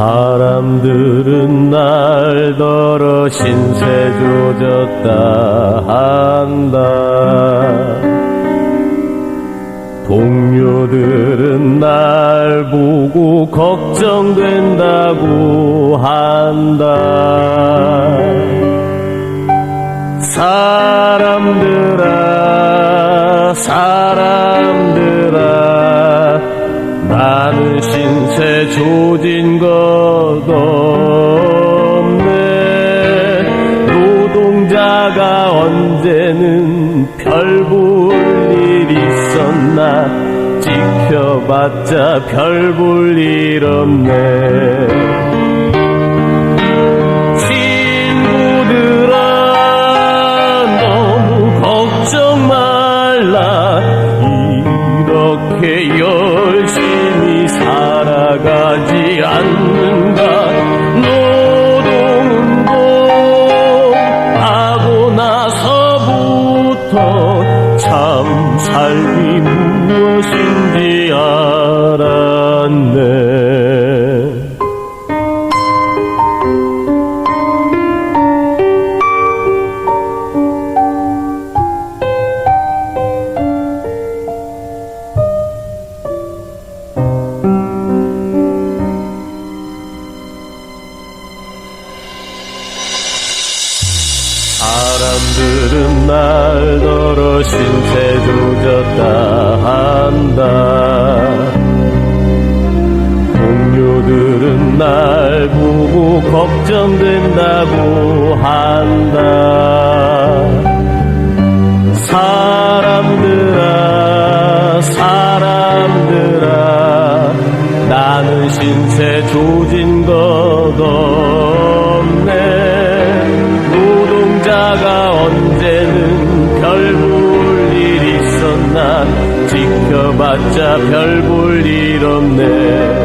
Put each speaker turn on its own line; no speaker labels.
사람들은 날더러 신세 조졌다 한다. 동료들은 날 보고 걱정된다고 한다. 사람들아 사람들아 나는 신세 조진 것 없네. 노동자가 언제는 별 볼 일 있었나 지켜봤자 별 볼 일 없네. 걱정 말라. 이렇게 열심히 살아가지 않는가 노동운동 하고 나서부터 참 삶이 무엇인지 알 사람들은 날 더러 신세 조졌다 한다. 동료들은 날 보고 걱정된다고 한다. 사람들아 사람들아 나는 신세 조진 것없 해봤자 별 볼 일 없네.